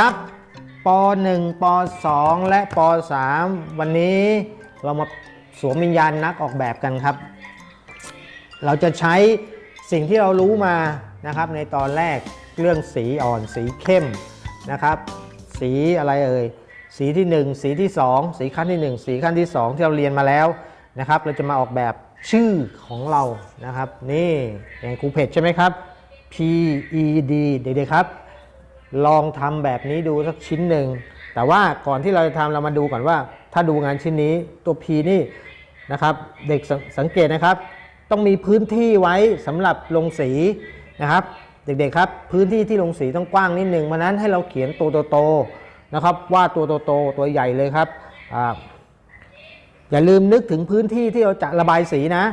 ครับป .1 ป .2 และป .3 วันนี้เรามาสวมวิญญาณนักออกแบบกันครับ เราจะใช้สิ่งที่เรารู้มานะครับ ในตอนแรกเรื่องสีอ่อนสีเข้มนะครับ สีอะไรเอ่ยสีที่ 1 สีที่ 2 สีขั้นที่ 1 สีขั้นที่ 2 ที่เราเรียนมาแล้วนะครับ เราจะมาออกแบบชื่อของเรานะครับ นี่อย่างครูเพจใช่ไหมครับ P E D เด็กๆครับ ลองทำแบบนี้ดูสักชิ้นหนึ่ง แต่ว่าก่อนที่เราจะทำเรามาดูก่อนว่า ถ้าดูงานชิ้นนี้ตัว P นี่นะครับเด็กสสังเกตนะครับ ต้องมีพื้นที่ไว้สำหรับลงสีนะครับ เด็กๆครับ พื้นที่ที่ลงสีต้องกว้างนิดหนึ่งมานั้นให้เราเขียนตัวโตๆนะครับวาดตัวโตๆตัวใหญ่เลยครับออย่าลืมนึกถึงพื้นที่ที่เราจะระบายสีนะ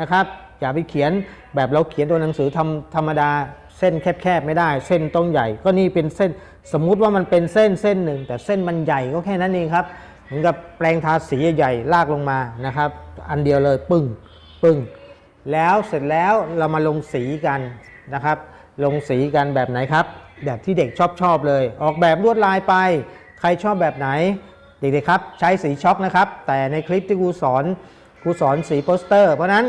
นะครับ อย่าไปเขียนแบบเราเขียนตัวหนังสือธรรมธรรมดา เส้นแคบๆไม่ได้ เส้นต้องใหญ่ ก็นี่เป็นเส้นสมมุติว่ามันเป็นเส้นเส้นหนึ่ง แต่เส้นมันใหญ่ก็แค่นั้นเองครับเหมือนกับแปลงทาสีใหญ่ๆลากลงมานะครับ อันเดียวเลยปึ้งปึ้งแล้วเสร็จแล้วเรามาลงสีกันนะครับ ลงสีกันแบบไหนครับ แบบที่เด็กชอบชอบเลย ออกแบบลวดลายไป ใครชอบแบบไหนเด็กๆครับ ใช้สีช็อกนะครับ แต่ในคลิปที่ครูสอนครูสอนสีโปสเตอร์ เพราะฉะนั้น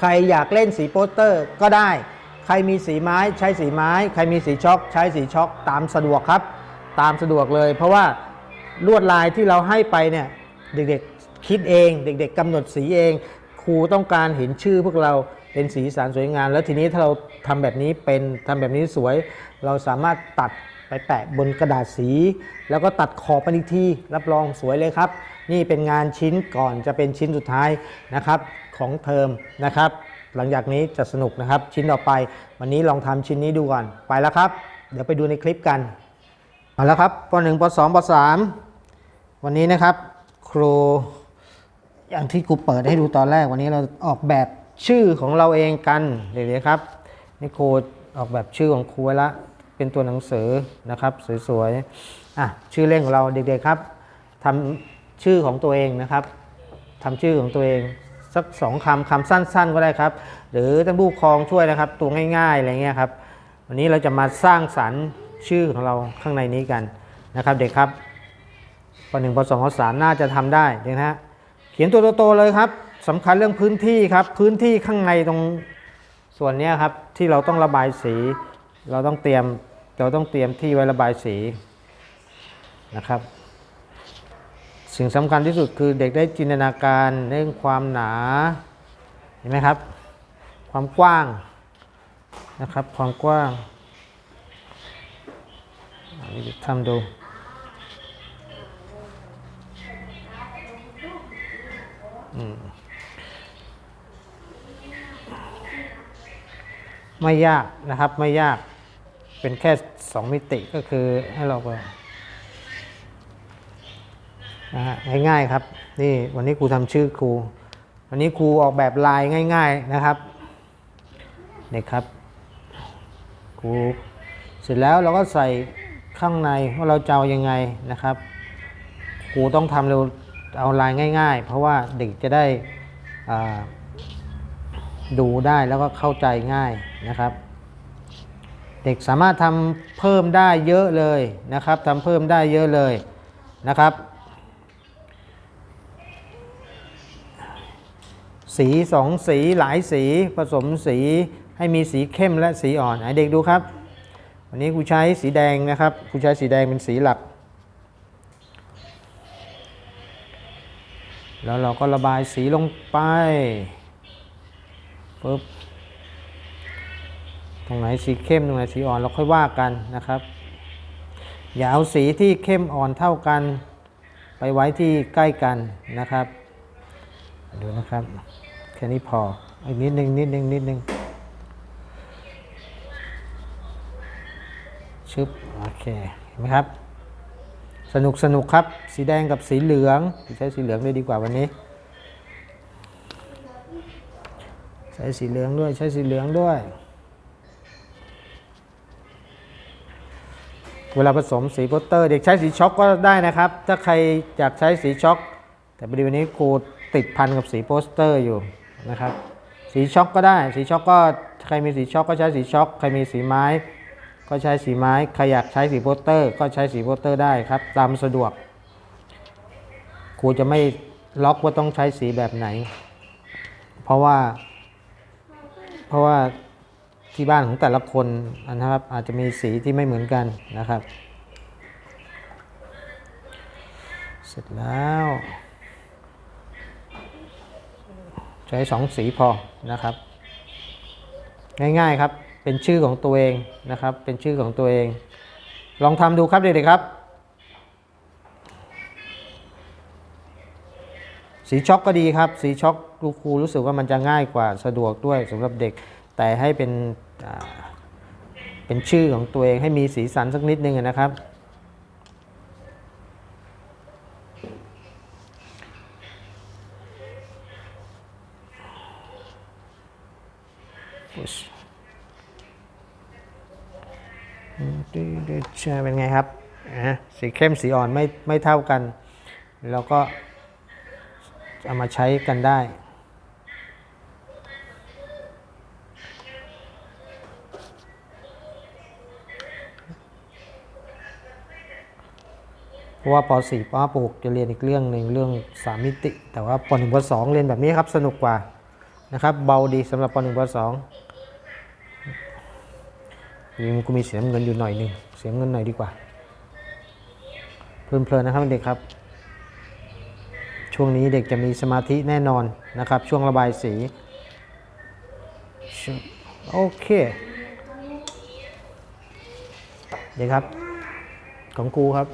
ใครอยากเล่นสีโปสเตอร์ก็ได้ ใครมีสีไม้ใช้สีไม้ ใครมีสีช็อกใช้สีช็อกตามสะดวกครับ ตามสะดวกเลย เพราะว่าลวดลายที่เราให้ไปเนี่ยเด็กๆคิดเอง เด็ก ๆกำหนดสีเอง ครูต้องการเห็นชื่อพวกเราเป็นสีสันสวยงาม แล้วทีนี้ถ้าเราทำแบบนี้เป็นทำแบบนี้สวย เราสามารถตัดไปแปะบนกระดาษสี แล้วก็ตัดขอบมันอีกทีรับรองสวยเลยครับ นี่เป็นงานชิ้นก่อนจะเป็นชิ้นสุดท้ายนะครับของเทอมนะครับ หลังจากนี้จะสนุกนะครับ ชิ้นต่อไป วันนี้ลองทำชิ้นนี้ดูก่อน ไปแล้วครับ เดี๋ยวไปดูในคลิปกันมาแล้วครับป .1 ป .2 ป .3 วันนี้นะครับ ครูอย่างที่ครูเปิดให้ดูตอนแรก วันนี้เราออกแบบชื่อของเราเองกันเดี๋ยวๆครับนี่ครูออกแบบชื่อของครูไว้ละเป็นตัวหนังสือนะครับสวยๆอะชื่อเล่นของเราเด็กๆครับทำชื่อของตัวเองนะครับทำชื่อของตัวเอง สักสองคำคำสั้น ๆ ก็ได้ครับ หรือท่านผู้ปกครองช่วยนะครับ ตัวง่ายๆอะไรเงี้ยครับ วันนี้เราจะมาสร้างสรรค์ชื่อของเราข้างในนี้กันนะครับ เด็กครับปหนึ่งปสองปสามน่าจะทำได้เด็กนะฮะเขียนตัวโตๆเลยครับสำคัญเรื่องพื้นที่ครับ พื้นที่ข้างในตรงส่วนเนี้ยครับที่เราต้องระบายสี เราต้องเตรียมเราต้องเตรียมที่ไว้ระบายสีนะครับ สิ่งสำคัญที่สุดคือเด็กได้จินตนาการเรื่องความหนาเห็นไหมครับ ความกว้างนะครับ ความกว้างอันนี้ทำดูไม่ยากนะครับไม่ยากเป็นแค่ 2 มิติก็คือให้เราไป นะฮะง่ายๆครับ นี่วันนี้ครูทำชื่อครูวันนี้ครูออกแบบลายง่าย ๆนะครับนี่ครับครูเสร็จแล้วเราก็ใส่ข้างในว่าเราจะเอายังไงนะครับครูต้องทำเร็วเอาลายง่าย ๆ เพราะว่าเด็กจะได้ดูได้แล้วก็เข้าใจง่ายนะครับ เด็กสามารถทำเพิ่มได้เยอะเลยนะครับทำเพิ่มได้เยอะเลยนะครับ สีสองสีหลายสีผสมสีให้มีสีเข้มและสีอ่อนเด็กดูครับ วันนี้ครูใช้สีแดงนะครับครูใช้สีแดงเป็นสีหลัก แล้วเราก็ระบายสีลงไปปุ๊บตรงไหนสีเข้มตรงไหนสีอ่อนเราค่อยว่ากันนะครับอย่าเอาสีที่เข้มอ่อนเท่ากัน ไปไว้ที่ใกล้กันนะครับ ดูนะครับ แค่นี้พอ อีกนิดนึงนิดนึงนิดนึงชึบโอเคเห็นไหมครับ สนุกสนุกครับ สีแดงกับสีเหลืองใช้สีเหลืองเลยดีกว่าวันนี้ ใช้สีเหลืองด้วยใช้สีเหลืองด้วย เวลาผสมสีโปสเตอร์เด็กใช้สีช็อกก็ได้นะครับ ถ้าใครอยากใช้สีช็อกแต่พอดีวันนี้ครูติดพันกับสีโปสเตอร์อยู่ นะครับ สีช็อกก็ได้ สีช็อกก็ใครมีสีช็อกก็ใช้สีช็อกใครมีสีไม้ ก็ใช้สีไม้ใครอยากใช้สีโปสเตอร์ ก็ใช้สีโปสเตอร์ได้ครับ ตามสะดวกครูจะไม่ล็อกว่าต้องใช้สีแบบไหน เพราะว่า เพราะว่าที่บ้านของแต่ละคนนะครับ อาจจะมีสีที่ไม่เหมือนกันนะครับ เสร็จแล้ว ใช้สองสีพอนะครับ ง่ายๆครับเป็นชื่อของตัวเองนะครับ เป็นชื่อของตัวเอง ลองทำดูครับเด็กๆครับ สีช็อกก็ดีครับ สีช็อกลูครูรู้สึกว่ามันจะง่ายกว่าสะดวกด้วยสำหรับเด็กแต่ให้เป็นเป็นชื่อของตัวเองให้มีสีสันสักนิดนึงนะครับ Push เป็นไงครับอะสีเข้มสีอ่อนไม่ไม่เท่ากันแล้วก็เอามาใช้กันได้ เพราะว่าป .4 ป .5 ป .6 จะเรียนอีกเรื่องหนึ่งเรื่อง3มิติ แต่ว่าป .1 ป .2 เรียนแบบนี้ครับสนุกกว่า นะครับ เบาดีสำหรับป .1 ป .2 ยังกูมีเสียงเงินอยู่หน่อยหนึ่งเสียงเงินหน่อยดีกว่าเพลินๆนะครับเด็กครับ ช่วงนี้เด็กจะมีสมาธิแน่นอนนะครับ ช่วงระบายสี โอเค เด็กครับ ของครูครับ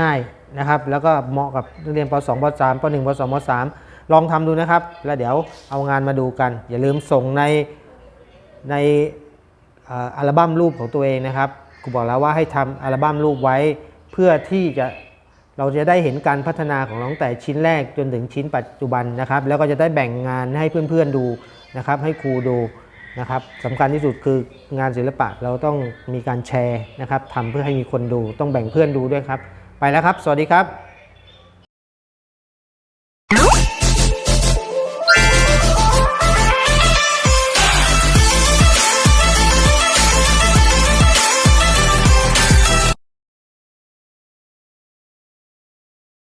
ง่ายนะครับ แล้วก็เหมาะกับนักเรียนป .2 ป .3 ป .1 ป .2 ป .3 ลองทำดูนะครับ แล้วเดี๋ยวเอางานมาดูกัน อย่าลืมส่งในในอัลบั้มรูปของตัวเองนะครับครูบอกแล้วว่าให้ทำอัลบั้มรูปไว้ เพื่อที่จะเราจะได้เห็นการพัฒนาของน้องแต่ชิ้นแรกจนถึงชิ้นปัจจุบันนะครับ แล้วก็จะได้แบ่งงานให้เพื่อนๆดูนะครับ ให้ครูดูนะครับสำคัญที่สุดคืองานศิลปะเราต้องมีการแชร์นะครับทำเพื่อให้มีคนดู ต้องแบ่งเพื่อนดูด้วยครับ ไปแล้วครับ สวัสดีครับ